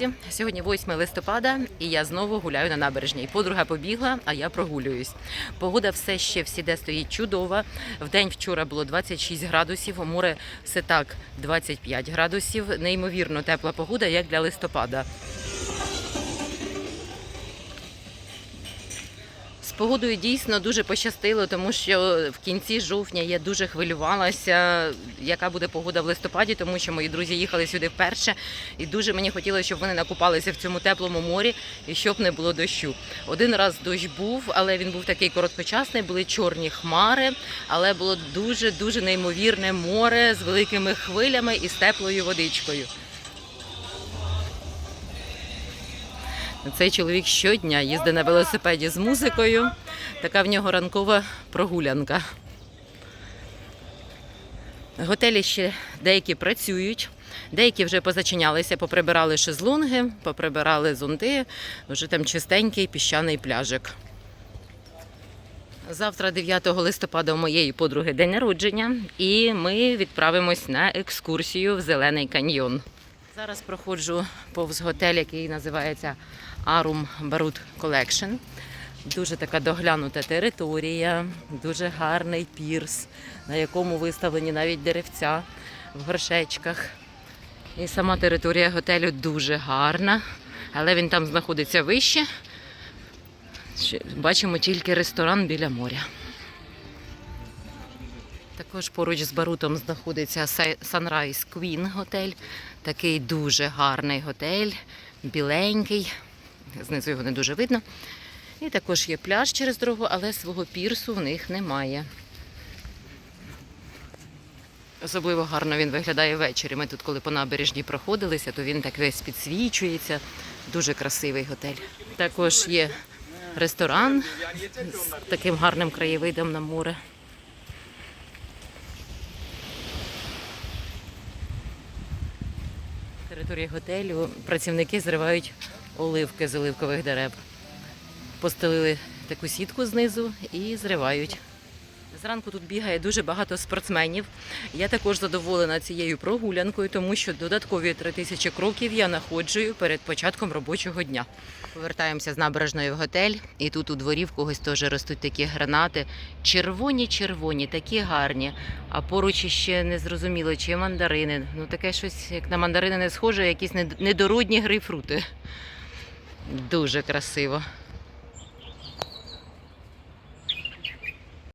друзі! Сьогодні 8 листопада, і я знову гуляю на набережній. Подруга побігла, а я прогулююсь. Погода все ще всіде стоїть чудова. В день вчора було 26 градусів, море все так 25 градусів. Неймовірно тепла погода, як для листопада. З погодою дійсно дуже пощастило, тому що в кінці жовтня я дуже хвилювалася, яка буде погода в листопаді, тому що мої друзі їхали сюди вперше, і дуже мені хотілося, щоб вони накупалися в цьому теплому морі і щоб не було дощу. Один раз дощ був, але він був такий короткочасний, були чорні хмари, але було дуже дуже неймовірне море з великими хвилями і з теплою водичкою. Цей чоловік щодня їздить на велосипеді з музикою. Така в нього ранкова прогулянка. Готелі ще деякі працюють, деякі вже позачинялися, поприбирали шезлонги, поприбирали зонти, вже там чистенький піщаний пляжик. Завтра, 9 листопада, у моєї подруги день народження, і ми відправимось на екскурсію в Зелений каньйон. Зараз проходжу повз готель, який називається Arum Barut Collection. Дуже така доглянута територія, дуже гарний пірс, на якому виставлені навіть деревця в горшечках. І сама територія готелю дуже гарна, але він там знаходиться вище. Бачимо тільки ресторан біля моря. Також поруч з Барутом знаходиться Sunrise Queen готель. Такий дуже гарний готель, біленький. Знизу його не дуже видно. І також є пляж через дорогу, але свого пірсу в них немає. Особливо гарно він виглядає ввечері. Ми тут, коли по набережній проходилися, то він так весь підсвічується. Дуже красивий готель. Також є ресторан з таким гарним краєвидом на море. Території готелю працівники зривають оливки з оливкових дерев. Постелили таку сітку знизу і зривають. Зранку тут бігає дуже багато спортсменів. Я також задоволена цією прогулянкою, тому що додаткові три тисячі кроків я находжую перед початком робочого дня. Повертаємося з набережної в готель, і тут у дворі в когось теж ростуть такі гранати. Червоні-червоні, такі гарні. А поруч ще не зрозуміло, чи мандарини. Ну таке щось, як на мандарини не схоже, якісь недородні грейпфрути. Дуже красиво.